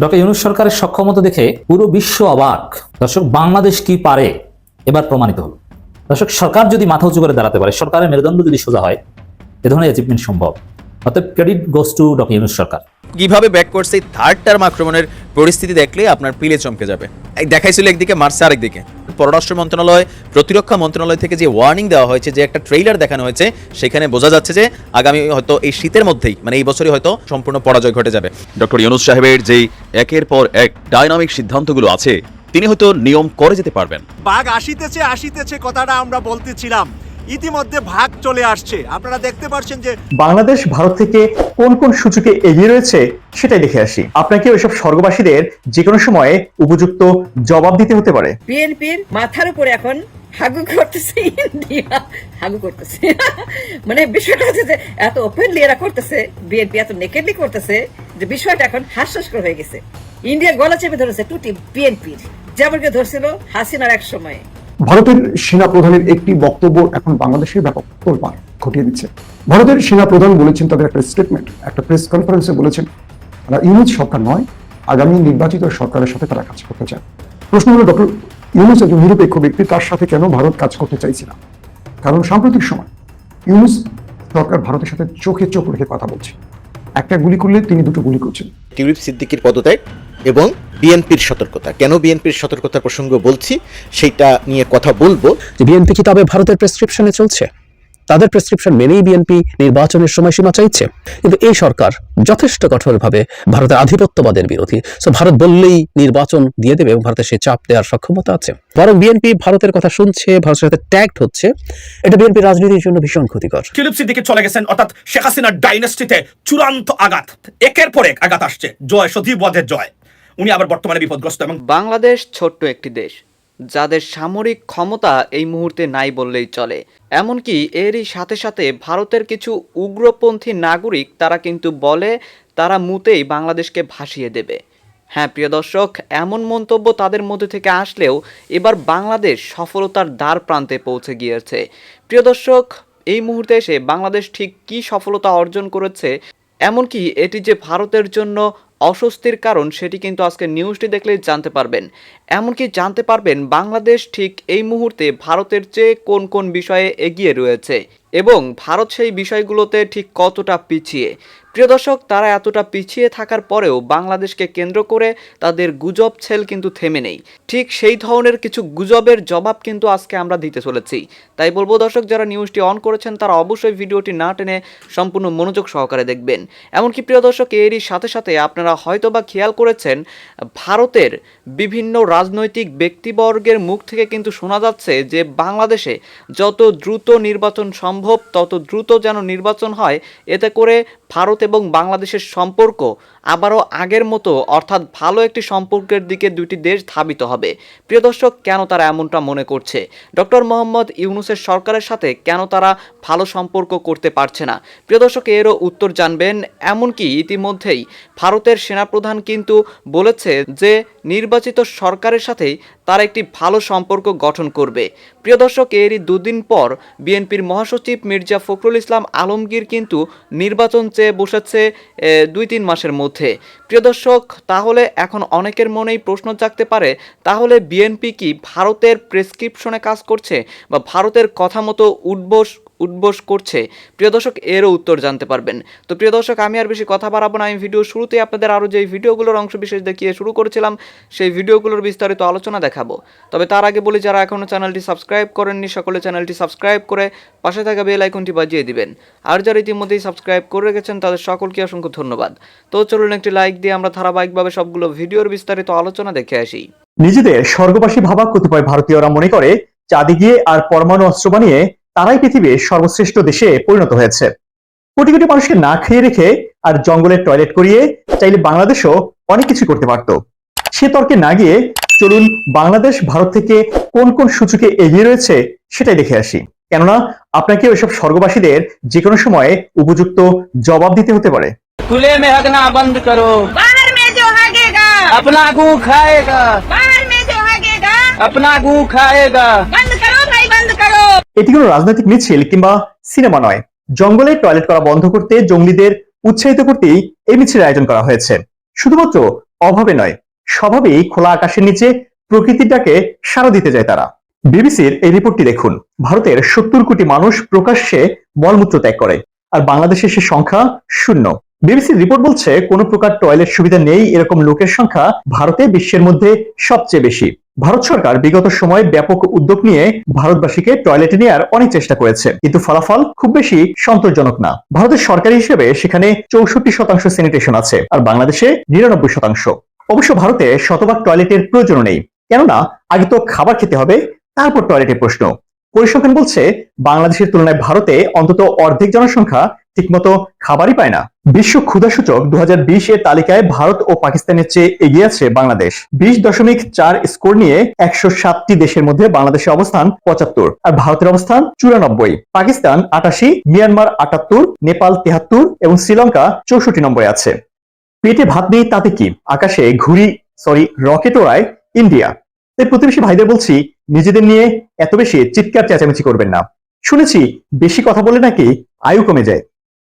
Doctor Yunus সরকারের সক্ষমতা দেখে পুরো বিশ্ব অবাক। দর্শক, বাংলাদেশ কি পারে? এবার প্রমাণিত হল। দর্শক, সরকার যদি মাথা উঁচু করে দাঁড়াতে পারে, সরকারের মেরুদণ্ড যদি সোজা হয়, এ ধরনের অ্যাচিভমেন্ট সম্ভব। অর্থাৎ credit goes to doctor Yunus সরকার। কীভাবে ব্যাক করছে থার্ড টার্ম আক্রমণের পরিস্থিতি দেখলে আপনার পিলে চমকে যাবে। দেখাইছিল একদিকে, মারছে আরেকদিকে। পররাষ্ট্র মন্ত্রণালয় প্রতিরক্ষা মন্ত্রণালয় থেকে যে ওয়ার্নিং দেওয়া হয়েছে যে একটা ট্রেইলার দেখানো হয়েছে সেখানে বোঝা যাচ্ছে যে আগামী হয়তো এই শীতের মধ্যেই মানে এই বছরই হয়তো সম্পূর্ণ পরাজয় ঘটে যাবে। ডক্টর ইউনুস সাহেবের যেই একের পর এক ডাইনামিক সিদ্ধান্তগুলো আছে তিনি হয়তো নিয়ম করে যেতে পারবেন। বাঘ আসিতেছে আসিতেছে কথাটা আমরা বলতেছিলাম। ইতিমধ্যে ভাগ চলে আসছে। আপনারা দেখতে পাচ্ছেন যে বাংলাদেশ ভারত থেকে কোন কোন সূচকে এগিয়ে রয়েছে সেটাই দেখে আসি। আপনাকে ওইসব স্বর্গবাসীদের যে কোনো সময়ে উপযুক্ত জবাব দিতে হতে পারে। বিএনপির মাথার উপরে এখন হাগু করতেছে ইন্ডিয়া। হাগু করতেছে। মানে বিষয়টা হচ্ছে যে এত ওপেনলি এরা করতেছে বিএনপি এত নেকেডলি করতেছে যে বিষয়টা এখন হাস্যস্কর হয়ে গেছে। ইন্ডিয়া গলা চেপে ধরেছে টুটি বিএনপির। যেমনকে ধরছিল হাসিনার এক সময়ে। ভারতের সেনা প্রধানের একটি বক্তব্য এখন বাংলাদেশের ব্যাপক তোলপাড় ঘটিয়ে দিচ্ছে। ভারতের সেনা প্রধান বলেছেন তাদের একটা স্টেটমেন্ট একটা প্রেস কনফারেন্সে বলেছেন, তারা ইউনুস সরকার নয়, আগামী নির্বাচিত সরকারের সাথে তারা কাজ করতে চায়। প্রশ্ন হলো, ডক্টর ইউনুস একজন নিরপেক্ষ ব্যক্তি, তার সাথে কেন ভারত কাজ করতে চাইছে না? কারণ সাম্প্রতিক সময় ইউনুস সরকার ভারতের সাথে চোখে চোখ রেখে কথা বলছে। একটা গুলি করলে তিনি দুটো গুলি করছেন। টিউলিপ সিদ্দিকির পদত্যাগ এবং বিএনপির সতর্কতা। কেন বিএনপির সতর্কতার প্রসঙ্গ বলছি সেটা নিয়ে কথা বলব। যে বিএনপি কি তবে ভারতের প্রেসক্রিপশনে চলছে? তাদের প্রেসক্রিপশন মেনেই বিএনপি নির্বাচনের সময়সীমা চাইছে। কিন্তু এই সরকার যথেষ্ট কঠোরভাবে ভারতের আধিপত্যবাদের বিরোধী। সো ভারত বললেই নির্বাচন দিয়ে দেবে এবং ভারতের সে চাপ দেওয়ার সক্ষমতা আছে। বরং বিএনপি ভারতের কথা শুনছে ভারতের সাথে ট্যাগড হচ্ছে এটা বিএনপি রাজনীতির জন্য ভীষণ ক্ষতিকর। ফিলিপ সিদ্দিকে চলে গেছেন অর্থাৎ শেখ হাসিনার ডাইনেস্টিতে চূড়ান্ত আঘাত। একের পর এক আঘাত আসছে। জয় সজীব বধের জয়। উনি আবার বর্তমানে বিপদগ্রস্ত এবং বাংলাদেশ ছোট্ট একটি দেশ। যাদের সামরিক ক্ষমতা এই মুহূর্তে নাই বললেই চলে। এমনকি এরই সাথে সাথে ভারতের কিছু উগ্রপন্থী নাগরিক তারা কিন্তু বলে, তারা মুতেই বাংলাদেশকে ভাসিয়ে দেবে। হ্যাঁ প্রিয় দর্শক, এমন মন্তব্য তাদের মধ্যে থেকে আসলেও এবার বাংলাদেশ সফলতার দ্বার প্রান্তে পৌঁছে গিয়েছে। প্রিয় দর্শক, এই মুহূর্তে এসে বাংলাদেশ ঠিক কি সফলতা অর্জন করেছে, এমনকি এটি যে ভারতের জন্য অস্বস্তির কারণ সেটি কিন্তু আজকে নিউজটি দেখলেই জানতে পারবেন। এমনকি জানতে পারবেন বাংলাদেশ ঠিক এই মুহূর্তে ভারতের চেয়ে কোন কোন বিষয়ে এগিয়ে রয়েছে এবং ভারত সেই বিষয়গুলোতে ঠিক কতটা পিছিয়ে। প্রিয় দর্শক, তারা এতটা পিছিয়ে থাকার পরেও বাংলাদেশকে কেন্দ্র করে তাদের গুজব ছেল কিন্তু থেমে নেই। ঠিক সেই ধরনের কিছু গুজবের জবাব কিন্তু আজকে আমরা দিতে চলেছি। তাই বলব দর্শক, যারা নিউজটি অন করেছেন, তারা অবশ্যই ভিডিওটি না টেনে সম্পূর্ণ মনোযোগ সহকারে দেখবেন। এমনকি প্রিয় দর্শক, এরই সাথে সাথে আপনারা হয়তোবা খেয়াল করেছেন, ভারতের বিভিন্ন রাজনৈতিক ব্যক্তিবর্গের মুখ থেকে কিন্তু শোনা যাচ্ছে যে বাংলাদেশে যত দ্রুত নির্বাচন সম্ভব, তত দ্রুত যেন নির্বাচন হয়, এতে করে ভারত এবং বাংলাদেশের সম্পর্ক আবারও আগের মতো, অর্থাৎ ভালো একটি সম্পর্কের দিকে দুটি দেশ ধাবিত হবে। প্রিয় দর্শক, কেন তারা এমনটা মনে করছে? ডক্টর মোহাম্মদ ইউনুসের সরকারের সাথে কেন তারা ভালো সম্পর্ক করতে পারছে না? প্রিয় দর্শক, এরও উত্তর জানবেন, এমনকি ইতিমধ্যেই ভারতের সেনাপ্রধান কিন্তু বলেছে যে নির্বাচিত সরকারের সাথেই তারা একটি ভালো সম্পর্ক গঠন করবে। প্রিয় দর্শক, এরই দুদিন পর বিএনপির মহাসচিব মির্জা ফখরুল ইসলাম আলমগীর কিন্তু নির্বাচন চেয়ে বসেছে এ, দুই তিন মাসের মধ্যে। প্রিয় দর্শক তাহলে এখন অনেকের মনেই প্রশ্ন জাগতে পারে তাহলে বিএনপি কি ভারতের প্রেসক্রিপশনে কাজ করছে বা ভারতের কথা মতো উঠবোস উঠবোস করছে। প্রিয় দর্শক, এরও উত্তর জানতে পারবেন। তো প্রিয় দর্শক, আমি আর বেশি কথা বাড়াবো না। আমি ভিডিও শুরুতেই আপনাদের আরও যে ভিডিওগুলোর অংশ বিশেষ দেখিয়ে শুরু করেছিলাম, সেই ভিডিওগুলোর বিস্তারিত আলোচনা দেখাবো। তবে তার আগে বলি, যারা এখনও চ্যানেলটি সাবস্ক্রাইব করেননি, সকলে চ্যানেলটি সাবস্ক্রাইব করে পাশে থাকা বেল আইকনটি বাজিয়ে দিবেন। আর যারা ইতিমধ্যেই সাবস্ক্রাইব করে রেখেছেন, তাদের সকলকে অসংখ্য ধন্যবাদ। তো চলুন একটি লাইক দিয়ে আমরা ধারাবাহিকভাবে সবগুলো ভিডিওর বিস্তারিত আলোচনা দেখে আসি। নিজেদের স্বর্গবাসী ভাবা কতিপয় ভারতীয়রা মনে করে, চাঁদে গিয়ে আর পরমাণু অস্ত্র বানিয়ে তারাই পৃথিবীর সর্বশ্রেষ্ঠ দেশে পরিণত হয়েছে কোটি কোটি মানুষকে না খেয়ে রেখে আর জঙ্গলের টয়লেট করিয়ে চাইলে বাংলাদেশও অনেক কিছু করতে পারত সে তর্কে না গিয়ে চলুন বাংলাদেশ ভারত থেকে কোন কোন সূচকে এগিয়ে রয়েছে সেটাই দেখে আসি কেননা আপনাকে ওইসব স্বর্গবাসীদের যে কোনো সময়ে উপযুক্ত জবাব দিতে হতে পারে खुले में हगना बंद करो बाहर में जो हागेगा अपना गू खाएगा बाहर में जो हागेगा अपना गू खाएगा बंद करो भाई बंद करो এটি কোনো রাজনৈতিক মিছিল কিংবা সিনেমা নয়। জঙ্গলে টয়লেট করা বন্ধ করতে জঙ্গলিদের উৎসাহিত করতেই এই মিছিলের আয়োজন করা হয়েছে। শুধুমাত্র অভাবে নয়, স্বভাবেই খোলা আকাশের নিচে প্রকৃতিটাকে সাড়া দিতে যায় তারা। বিবিসির এই রিপোর্টটি দেখুন। ভারতের সত্তর কোটি মানুষ প্রকাশ্যে মলমূত্র ত্যাগ করে, আর বাংলাদেশে সে সংখ্যা শূন্য। বিবিসির রিপোর্ট বলছে, কোনো প্রকার টয়লেট সুবিধা নেই, এরকম লোকের সংখ্যা ভারতে বিশ্বের মধ্যে সবচেয়ে বেশি। ভারত সরকার বিগত সময়ে ব্যাপক উদ্যোগ নিয়ে ভারতবাসীকে টয়লেটে নেওয়ার অনেক চেষ্টা করেছে, কিন্তু ফলাফল খুব বেশি সন্তোষজনক না। ভারতের সরকারি হিসেবে সেখানে চৌষট্টি শতাংশ স্যানিটেশন আছে, আর বাংলাদেশে নিরানব্বই শতাংশ। অবশ্য ভারতে শতভাগ টয়লেটের প্রয়োজন নেই, কেননা আগে তো খাবার খেতে হবে, তারপর টয়লেটের প্রশ্ন। পরিসংখ্যান বলছে, বাংলাদেশের তুলনায় ভারতে অন্তত অর্ধেক জনসংখ্যা ঠিকমতো খাবারই পায় না। বিশ্ব ক্ষুধা সূচক দুই হাজার বিশ এর তালিকায় ভারত ও পাকিস্তানের চেয়ে এগিয়ে আছে বাংলাদেশ। বিশ দশমিক চার স্কোর নিয়ে একশো সাতটি দেশের মধ্যে বাংলাদেশের অবস্থান পঁচাত্তর। আর ভারতের অবস্থান চুরানব্বই। পাকিস্তান আটাশি, মিয়ানমার আটাত্তর, নেপাল তেহাত্তর এবং শ্রীলঙ্কা চৌষট্টি নম্বরে আছে। পেটে ভাত নেই তাতে কি? আকাশে ঘুড়ি সরি রকেট ওড়ায় ইন্ডিয়া। তাই প্রতিবেশী ভাইদের বলছি, নিজেদের নিয়ে এত বেশি চিৎকার, চেঁচামেচি করবেন না। শুনেছি বেশি কথা বলে নাকি আয়ু কমে যায়।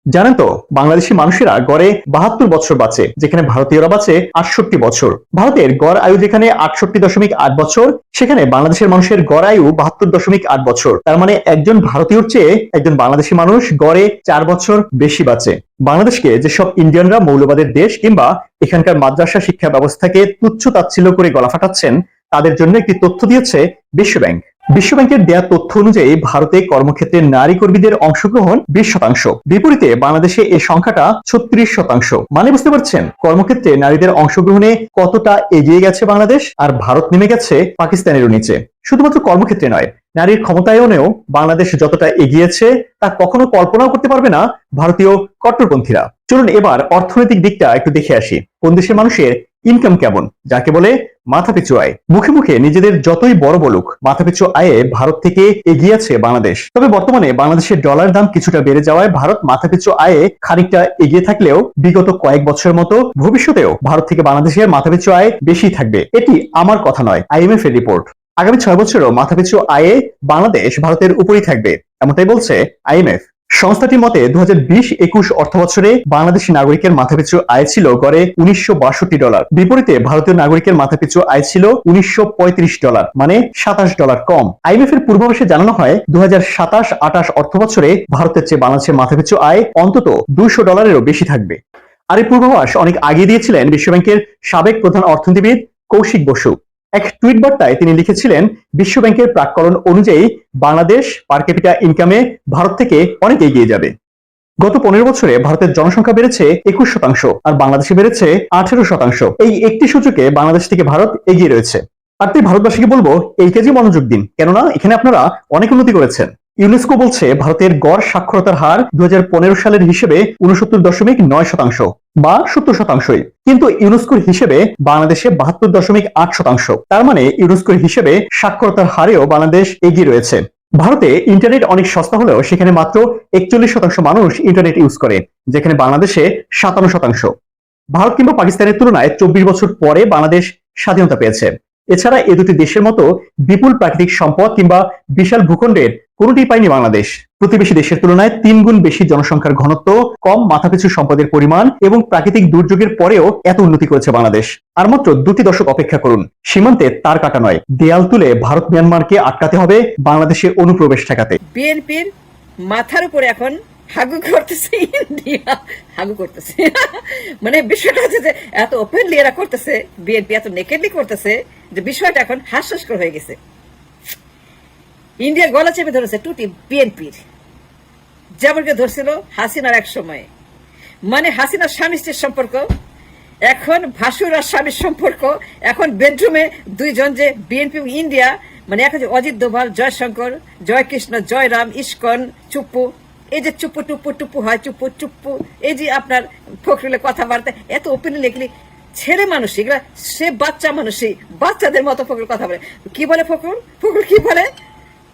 জানেন তো, বাংলাদেশি মানুষেরা গড়ে বাহাত্তর বছর বাঁচে, যেখানে ভারতীয়রা বাঁচে আটষট্টি বছর ভারতের গড় আয়ু যেখানে আটষট্টি দশমিক আট বছর সেখানে বাংলাদেশের মানুষের গড় আয়ু বাহাত্তর দশমিক আট বছর তার মানে একজন ভারতীয়র চেয়ে একজন বাংলাদেশি মানুষ গড়ে চার বছর বেশি বাঁচে। বাংলাদেশকে যেসব ইন্ডিয়ানরা মৌলবাদের দেশ কিংবা এখানকার মাদ্রাসা শিক্ষা ব্যবস্থাকে তুচ্ছ তাচ্ছিল্য করে গলা ফাটাচ্ছেন তাদের জন্য একটি তথ্য দিয়েছে বিশ্বব্যাংক। বিশ্বব্যাংকের দেয়া তথ্য অনুযায়ী ভারতে কর্মক্ষেত্রে নারী কর্মীদের অংশগ্রহণ বিশ শতাংশ। বিপরীতে বাংলাদেশে এই সংখ্যাটা ছত্রিশ শতাংশ। মানে বুঝতে পারছেন? কর্মক্ষেত্রে নারীদের অংশগ্রহণে কতটা এগিয়ে গেছে বাংলাদেশ আর ভারত নেমে গেছে পাকিস্তানেরও নিচে। শুধুমাত্র কর্মক্ষেত্রে নয়, নারীর ক্ষমতায়নেও বাংলাদেশ যতটা এগিয়েছে তা কখনো কল্পনাও করতে পারবে না ভারতীয় কট্টরপন্থীরা। চলুন এবার অর্থনৈতিক দিকটা একটু দেখে আসি। কোন দেশের মানুষের ইনকাম কেমন? যাকে বলে মাথাপিছু আয়। মুখে মুখে নিজেদের যতই বড় বলুক মাথাপিছু আয়ে ভারত থেকে এগিয়ে আছে বাংলাদেশ। তবে বর্তমানে বাংলাদেশের ডলার দাম কিছুটা বেড়ে যাওয়ায় ভারত মাথাপিছু আয়ে খানিকটা এগিয়ে থাকলেও বিগত কয়েক বছরের মতো ভবিষ্যতেও ভারত থেকে বাংলাদেশের মাথাপিছু আয় বেশি থাকবে। এটি আমার কথা নয় আইএমএফ এর রিপোর্ট আগামী ছয় বছরও মাথাপিছু আয়ে বাংলাদেশ ভারতের উপরই থাকবে, এমনটাই বলছে আইএমএফ সংস্থাটির মতে দু হাজার বিশ একুশ অর্থ বছরে বাংলাদেশি নাগরিকের মাথাপিছু আয় ছিল গড়ে উনিশশো বাষট্টি ডলার। বিপরীতে ভারতীয় নাগরিকের মাথাপিছু আয় ছিল উনিশশো পঁয়ত্রিশ ডলার মানে সাতাশ ডলার কম। আইএমএফ এর পূর্বাভাসে জানানো হয় দু হাজার সাতাশ আটাশ অর্থ বছরে ভারতের চেয়ে বাংলাদেশের মাথাপিছু আয় অন্তত দুশো ডলারেরও বেশি থাকবে। আর এই পূর্বাভাস অনেক আগে দিয়েছিলেন বিশ্বব্যাংকের সাবেক প্রধান অর্থনীতিবিদ কৌশিক বসু। এক টুইট বার্তায় তিনি লিখেছিলেন, বিশ্বব্যাংকের প্রাককরণ অনুযায়ী বাংলাদেশ পার ইনকামে ভারত থেকে অনেক এগিয়ে যাবে। গত পনেরো বছরে ভারতের জনসংখ্যা বেড়েছে একুশ শতাংশ আর বাংলাদেশে বেড়েছে আঠেরো শতাংশ। এই একটি সূচকে বাংলাদেশ থেকে ভারত এগিয়ে রয়েছে। আর তাই ভারতবাসীকে বলব, এই কাজে মনোযোগ দিন। কেননা, এখানে আপনারা অনেক উন্নতি করেছেন। ইউনেস্কো বলছে, ভারতের গড় সাক্ষরতার হার দু হাজার পনেরো সালের হিসেবে উনসত্তর দশমিক নয় শতাংশ বা সত্তর শতাংশই। কিন্তু ইউনেস্কোর হিসেবে বাংলাদেশে বাহাত্তর দশমিক আট শতাংশ। তার মানে ইউনেস্কোর হিসেবে সাক্ষরতার হারেও বাংলাদেশ এগিয়ে রয়েছে। ভারতে ইন্টারনেট অনেক সস্তা হলেও সেখানে মাত্র একচল্লিশ শতাংশ মানুষ ইন্টারনেট ইউজ করে, যেখানে বাংলাদেশে সাতান্ন শতাংশ। ভারত কিংবা পাকিস্তানের তুলনায় চব্বিশ বছর পরে বাংলাদেশ স্বাধীনতা পেয়েছে। এছাড়া এ দুটি দেশের মতো বিপুল প্রাকৃতিক সম্পদ কিংবা বিশাল ভূখণ্ডের কোনোটি পায়নি বাংলাদেশ। প্রতিবেশী দেশের তুলনায় তিন গুণ বেশি জনসংখ্যার ঘনত্ব, কম মাথাপিছু সম্পদের পরিমাণ এবং প্রাকৃতিক দুর্যোগের পরেও এত উন্নতি করেছে বাংলাদেশ। আর মাত্র দুটি দশক অপেক্ষা করুন। সীমান্তে তার কাটা নয়। দেয়াল তুলে ভারত মিয়ানমারকে আটকাতে হবে বাংলাদেশের অনুপ্রবেশ ঠেকাতে। বিএনপির মাথার উপরে এখন হাগু করতেছে ইন্ডিয়া। হাগু করতেছে। মানে বিষয়টা হচ্ছে যে এত ওপেনলি এরা করতেছে, বিএনপি এত নেকেডলি করতেছে যে বিষয়টা এখন হাস্যস্কর হয়ে গেছে। ইন্ডিয়া গলা চেপে ধরেছে টুটি বিএনপির যেমনকে ধরছিল হাসিনার এক সময়ে। মানে হাসিনার স্বামী স্ত্রীর সম্পর্ক, এখন ভাসুর আর স্বামীর সম্পর্ক, এখন বেডরুমে দুইজন যে বিএনপি ইন্ডিয়া মানে এখন অজিত দোভাল, জয়শঙ্কর, জয়কৃষ্ণ, জয়রাম, ইস্কন, চুপ্পু। এই যে চুপ্পু, টুপ্পু টুপ্পু হয়, চুপ্পু চুপ্পু, এই যে আপনার ফখরুলের কথাবার্তা, এত ওপেনলি লিখলি, ছেলে মানুষ, এগুলা সে বাচ্চা মানুষই, বাচ্চাদের মতো ফখরুল কথা বলে। কি বলে ফখরুল? ফখরুল কি বলে?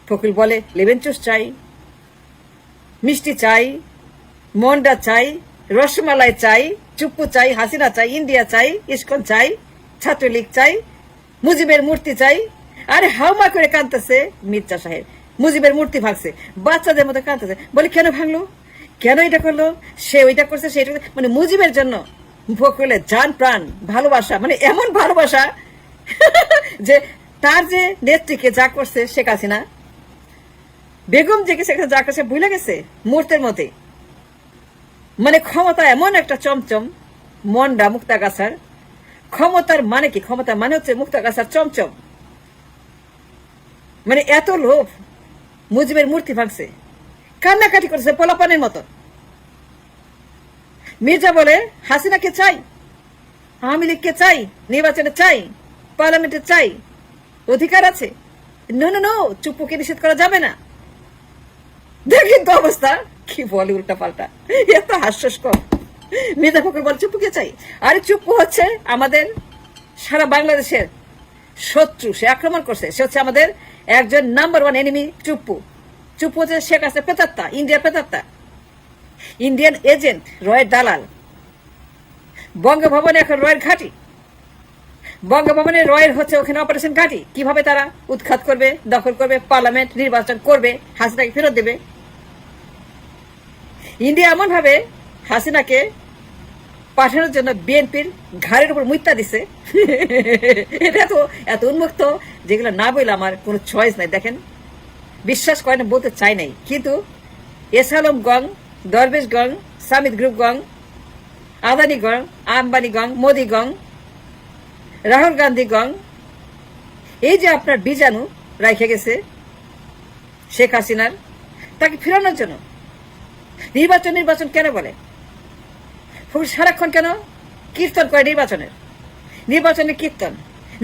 ফখরুল বলে, লেবেন চুস চাই, মিষ্টি চাই, মন্ডা চাই, রসমালাই চাই, চুপ্পু চাই, হাসিনা চাই, ইন্ডিয়া চাই, ইস্কন চাই, ছাত্রলীগ চাই, মুজিবের মূর্তি চাই। আরে হাউমা করে কাঁদতেছে মির্জা সাহেব। মুজিবের মূর্তি ভাঙছে, বাচ্চাদের মতো কাঁদতেছে। বলে, কেন ভাঙলো? কেন এটা করল? সে ওইটা করছে করছে? মানে মুজিবের জন্য বকুলের জান, প্রাণ, ভালোবাসা মানে এমন ভালোবাসা যে তার যে নেত্রীকে যা করছে শেখ হাসিনা বেগম যে সেখানে যা করছে ভুলে গেছে? মুহূর্তের মধ্যে মানে ক্ষমতা এমন একটা চমচম, মন্ডা মুক্তাগাছার। ক্ষমতার মানে কি? ক্ষমতা মানে হচ্ছে মুক্তাগাছার চমচম। মানে এত লোভ, মুজিবের মূর্তি ভাঙছে। কান্নাকাটি করছে পোলাপানের মতো মির্জা বলে, হাসিনাকে চাই, আওয়ামী লীগকে চাই, নির্বাচনে চাই, পার্লামেন্টে চাই, অধিকার আছে। নো নো নো, চুপ্পুকে নিষেধ করা যাবে না। দেখেন তো অবস্থা। কি বলে উল্টা পাল্টা। এত হাস্যস্কর। মির্জা ফখরুল বলে চুপ্পুকে চাই আরে চুপ্পু হচ্ছে আমাদের সারা বাংলাদেশের শত্রু। সে আক্রমণ করছে। সে হচ্ছে আমাদের একজন number one enemy Chuppu. Chuppu হচ্ছে শেখ আছে পেতাত্তা, ইন্ডিয়ার পেতাত্তা। ইন্ডিয়ান এজেন্ট রয়ের দালাল। বঙ্গভবনে এখন রয়ের ঘাঁটি। বঙ্গভবনে রয়ের হচ্ছে ওখানে অপারেশন ঘাঁটি। কীভাবে তারা উৎখাত করবে, দখল করবে পার্লামেন্ট নির্বাচন করবে, হাসিনাকে ফেরত দেবে? ইন্ডিয়া এমন ভাবে হাসিনাকে পাঠানোর জন্য বিএনপির ঘাড়ের উপর মুইতা দিছে। এটা তো এত উন্মুক্ত, যেগুলো না বললে আমার কোনো চয়েস নাই। দেখেন, বিশ্বাস করেন বলতে চাই নাই। কিন্তু এস আলম গং, দরবেশ গং, সামিত গ্রুপ গং, আদানি গং, আম্বানি গং, মোদি গং, রাহুল গান্ধী গং, এই যে আপনার বীজাণু রাখে গেছে শেখ হাসিনার, তাকে ফেরানোর জন্য নির্বাচন নির্বাচন কেন বলে? ফুল সারাক্ষণ কেন? কীর্তন করে নির্বাচনের নির্বাচনে কীর্তন,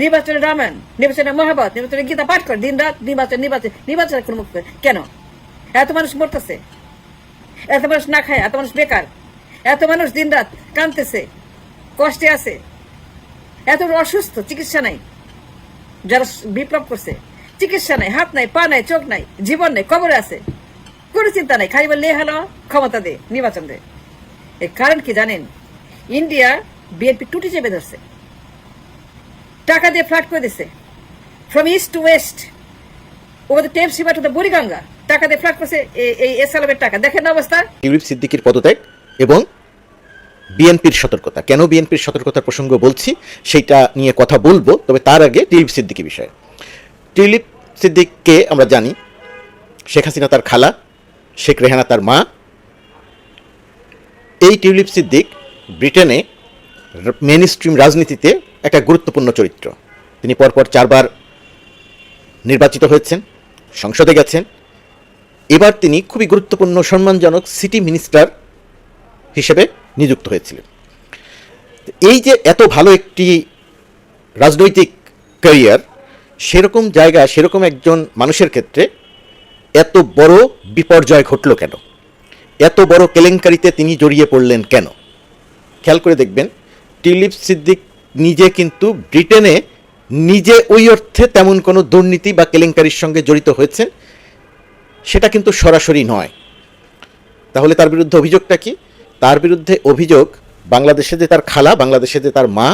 নির্বাচনে রামায়ণ, নির্বাচনে মহাভারত, নির্বাচনে গীতা পাঠ করে দিন রাত নির্বাচন নির্বাচন, নির্বাচনের কোনো মুক্ত কেন? এত মানুষ মরতেছে। এত মানুষ না খায়, এত মানুষ বেকার। এত মানুষ দিন রাত কাঁদতেছে, কষ্টে আছে। এত অসুস্থ, চিকিৎসা নাই। যারা বিপ্লব করছে, চিকিৎসা নাই, হাত নাই, পা নাই, চোখ নাই, জীবন নাই, কবরে আছে। কোনো চিন্তা নাই। খালি বললে হলো, ক্ষমতা দে, নির্বাচন দে। এর কারণ কি জানেন? ইন্ডিয়া বিএনপি টুটি চেপে ধরছে। টাকা দিয়ে ফ্ল্যাট করে দিছে। From east to west over the river to the Buriganga. টাকা দিয়ে ফ্ল্যাট করছে এই- টাকা। দেখেন অবস্থা? টিউলিপ সিদ্দিকির পদত্যাগ এবং বিএনপির সতর্কতা। কেন বিএনপির সতর্কতার প্রসঙ্গ বলছি, সেইটা নিয়ে কথা বলব, তবে তার আগে টিউলিপ সিদ্দিকি বিষয়ে। টিউলিপ সিদ্দিককে আমরা জানি, শেখ হাসিনা তার খালা। শেখ রেহানা তার মা। এই টিউলিপ সিদ্দিক ব্রিটেনে মেন স্ট্রিম রাজনীতিতে একটা গুরুত্বপূর্ণ চরিত্র। তিনি পরপর চারবার নির্বাচিত হয়েছেন, সংসদে গেছেন। এবার তিনি খুবই গুরুত্বপূর্ণ, সম্মানজনক সিটি মিনিস্টার হিসেবে নিযুক্ত হয়েছিলেন। এই যে এত ভালো একটি রাজনৈতিক ক্যারিয়ার, সেরকম জায়গা সেরকম একজন মানুষের ক্ষেত্রে এত বড় বিপর্যয় ঘটল কেন? এত বড় কেলেঙ্কারিতে তিনি জড়িয়ে পড়লেন কেন? খেয়াল করে দেখবেন টিউলিপ সিদ্দিক নিজে কিন্তু ব্রিটেনে নিজে ওই অর্থে তেমন কোনো দুর্নীতি বা কেলেঙ্কারির সঙ্গে জড়িত হয়েছেন, সেটা কিন্তু সরাসরি নয়। তাহলে তার বিরুদ্ধে অভিযোগটা কি? তার বিরুদ্ধে অভিযোগ বাংলাদেশে যে তার খালা, বাংলাদেশে যে তার মা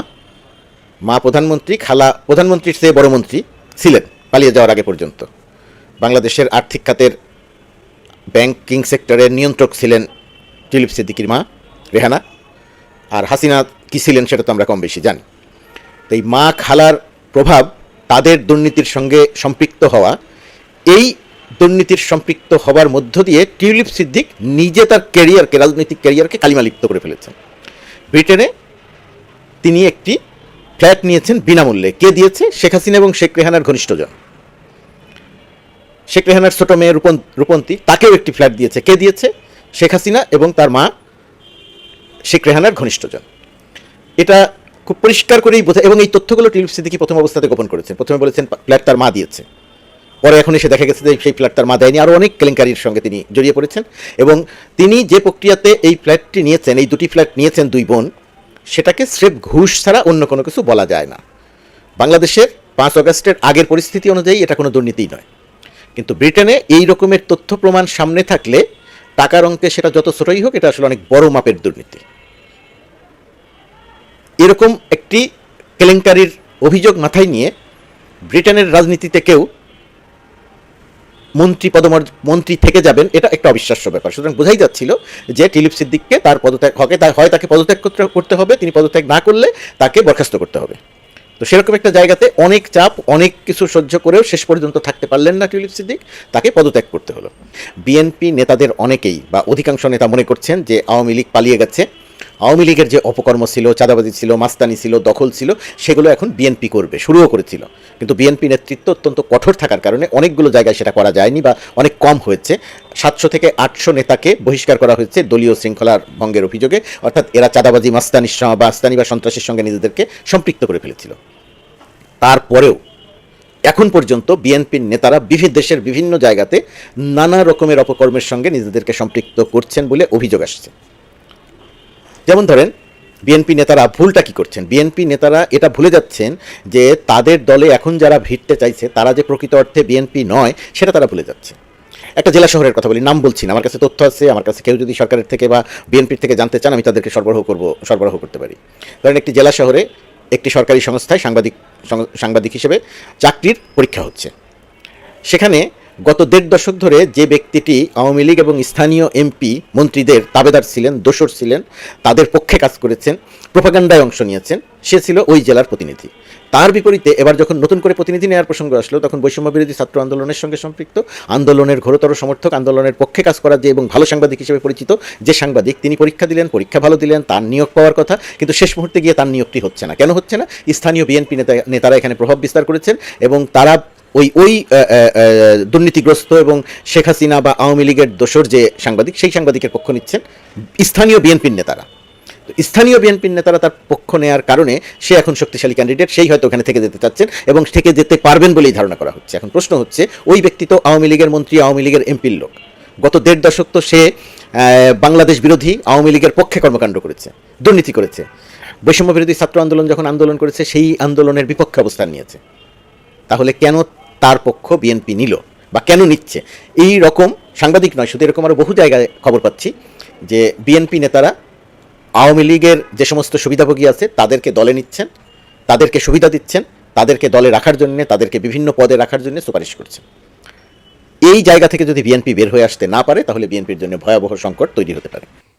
মা প্রধানমন্ত্রী, খালা প্রধানমন্ত্রীর চেয়ে বড় মন্ত্রী ছিলেন পালিয়ে যাওয়ার আগে পর্যন্ত। বাংলাদেশের আর্থিক খাতের ব্যাংকিং সেক্টরের নিয়ন্ত্রক ছিলেন টিলিপ সিদ্দিকির মা রেহানা। আর হাসিনা কী ছিলেন সেটা তো আমরা কম বেশি জানি। তো এই মা খালার প্রভাব তাদের দুর্নীতির সঙ্গে সম্পৃক্ত হওয়া, এই দুর্নীতির সম্পৃক্ত হবার মধ্য দিয়ে টিউলিপ সিদ্দিক নিজে তার ক্যারিয়ারকে, রাজনৈতিক ক্যারিয়ারকে কালিমালিপ্ত করে ফেলেছেন। ব্রিটেনে তিনি একটি ফ্ল্যাট নিয়েছেন বিনামূল্যে। কে দিয়েছে? শেখ হাসিনা এবং শেখ রেহানার ঘনিষ্ঠজন। শেখ রেহানার ছোট মেয়ে রূপন, রূপন্তী, তাকেও একটি ফ্ল্যাট দিয়েছে। কে দিয়েছে? শেখ হাসিনা এবং তার মা শেখ রেহানার ঘনিষ্ঠজন। এটা খুব পরিষ্কার করেই বোঝা এবং এই তথ্যগুলো টিলিপ সিদ্দিকি প্রথম অবস্থাতে গোপন করেছেন। প্রথমে বলেছেন ফ্ল্যাট তার মা দিয়েছে। পরে এখন এসে দেখা গেছে যে সেই ফ্ল্যাট তার মা দেয়নি। আরও অনেক কেলেঙ্কারির সঙ্গে তিনি জড়িয়ে পড়েছেন এবং তিনি যে প্রক্রিয়াতে এই ফ্ল্যাটটি নিয়েছেন, এই দুটি ফ্ল্যাট নিয়েছেন দুই বোন, সেটাকে স্রেফ ঘুষ ছাড়া অন্য কোনো কিছু বলা যায় না। বাংলাদেশের পাঁচ অগস্টের আগের পরিস্থিতি অনুযায়ী এটা কোনো দুর্নীতিই নয়। কিন্তু ব্রিটেনে এই রকমের তথ্য প্রমাণ সামনে থাকলে টাকার অঙ্কে সেটা যত ছোটই হোক, এটা আসলে অনেক বড় মাপের দুর্নীতি। এরকম একটি কেলেঙ্কারির অভিযোগ মাথায় নিয়ে ব্রিটেনের রাজনীতিতে কেউ মন্ত্রী পদমর্যাদা মন্ত্রী থেকে যাবেন, এটা একটা অবিশ্বাস্য ব্যাপার। সুতরাং বোঝাই যাচ্ছিল যে টিলিপ সিদ্দিককে তার পদত্যাগ, হকে তার হয় তাকে পদত্যাগ করতে হবে, তিনি পদত্যাগ না করলে তাকে বরখাস্ত করতে হবে। তো সেরকম একটা জায়গাতে অনেক চাপ, অনেক কিছু সহ্য করেও শেষ পর্যন্ত থাকতে পারলেন না টিউলিপ সিদ্দিক। তাকে পদত্যাগ করতে হলো। বিএনপি নেতাদের অনেকেই বা অধিকাংশ নেতা মনে করছেন যে আওয়ামী লীগ পালিয়ে গেছে। আওয়ামী লীগের যে অপকর্ম ছিল, চাঁদাবাজি ছিল, মাস্তানি ছিল, দখল ছিল, সেগুলো এখন বিএনপি করবে, শুরুও করেছিল। কিন্তু বিএনপি নেতৃত্ব অত্যন্ত কঠোর থাকার কারণে অনেকগুলো জায়গায় সেটা করা যায়নি বা অনেক কম হয়েছে। সাতশো থেকে আটশো নেতাকে বহিষ্কার করা হয়েছে দলীয় শৃঙ্খলার ভঙ্গের অভিযোগে। অর্থাৎ এরা চাঁদাবাজি মাস্তানির বা মাস্তানি বা সন্ত্রাসের সঙ্গে নিজেদেরকে সম্পৃক্ত করে ফেলেছিল। তারপরেও এখন পর্যন্ত বিএনপির নেতারা বিভিন্ন দেশের বিভিন্ন জায়গাতে নানা রকমের অপকর্মের সঙ্গে নিজেদেরকে সম্পৃক্ত করছেন বলে অভিযোগ আসছে। যেমন ধরেন, বিএনপি নেতারা ভুলটা কি করছেন? বিএনপি নেতারা এটা ভুলে যাচ্ছেন যে তাদের দলে এখন যারা ভিড়তে চাইছে, তারা যে প্রকৃত অর্থে বিএনপি নয়, সেটা তারা ভুলে যাচ্ছে। একটা জেলা শহরের কথা বলি, নাম বলছি না, আমার কাছে তথ্য আছে, আমার কাছে কেউ যদি সরকারের থেকে বা বিএনপির থেকে জানতে চান, আমি তাদেরকে সরবরাহ করব, সরবরাহ করতে পারি। ধরেন একটি জেলা শহরে একটি সরকারি সংস্থায় সাংবাদিক সাংবাদিক হিসেবে চাকরির পরীক্ষা হচ্ছে। সেখানে গত দেড় দশক ধরে যে ব্যক্তিটি আওয়ামী লীগ এবং স্থানীয় এমপি মন্ত্রীদের তাবেদার ছিলেন দোসর ছিলেন, তাদের পক্ষে কাজ করেছেন, প্রোপাগান্ডায় অংশ নিয়েছেন, সে ছিল ওই জেলার প্রতিনিধি। তার বিপরীতে এবার যখন নতুন করে প্রতিনিধি নেওয়ার প্রসঙ্গ আসলো, তখন বৈষম্য বিরোধী ছাত্র আন্দোলনের সঙ্গে সম্পৃক্ত, আন্দোলনের ঘোরতর সমর্থক, আন্দোলনের পক্ষে কাজ করা যে এবং ভালো সাংবাদিক হিসেবে পরিচিত যে সাংবাদিক, তিনি পরীক্ষা দিলেন, পরীক্ষা ভালো দিলেন, তার নিয়োগ পাওয়ার কথা, কিন্তু শেষ মুহূর্তে গিয়ে তার নিয়োগটি হচ্ছে না। কেন হচ্ছে না? স্থানীয় বিএনপি নেতা, নেতারা এখানে প্রভাব বিস্তার করেছেন এবং তারা ওই ওই দুর্নীতিগ্রস্ত এবং শেখ হাসিনা বা আওয়ামী লীগের দোসর যে সাংবাদিক, সেই সাংবাদিকের পক্ষ নিচ্ছেন স্থানীয় বিএনপির নেতারা। স্থানীয় বিএনপির নেতারা তার পক্ষ নেওয়ার কারণে সে এখন শক্তিশালী ক্যান্ডিডেট সেই হয়তো ওখানে থেকে যেতে চাচ্ছেন এবং থেকে যেতে পারবেন বলেই ধারণা করা হচ্ছে। এখন প্রশ্ন হচ্ছে, ওই ব্যক্তি তো আওয়ামী লীগের মন্ত্রী, আওয়ামী লীগের এমপির লোক। গত দেড় দশক তো সে বাংলাদেশ বিরোধী আওয়ামী লীগের পক্ষে কর্মকাণ্ড করেছে, দুর্নীতি করেছে। বৈষম্য বিরোধী ছাত্র আন্দোলন যখন আন্দোলন করেছে, সেই আন্দোলনের বিপক্ষে অবস্থান নিয়েছে। তাহলে কেন তার পক্ষ বিএনপি নিল বা কেন নিচ্ছে? এই রকম সাংবাদিক নয়, শুধু এরকম আরও বহু জায়গায় খবর পাচ্ছি যে বিএনপি নেতারা আওয়ামী লীগের যে সমস্ত সুবিধাভোগী আছে, তাদেরকে দলে নিচ্ছেন, তাদেরকে সুবিধা দিচ্ছেন, তাদেরকে দলে রাখার জন্য, তাদেরকে বিভিন্ন পদে রাখার জন্য সুপারিশ করছেন। এই জায়গা থেকে যদি বিএনপি বের হয়ে আসতে না পারে, তাহলে বিএনপির জন্য ভয়াবহ সংকট তৈরি হতে পারে।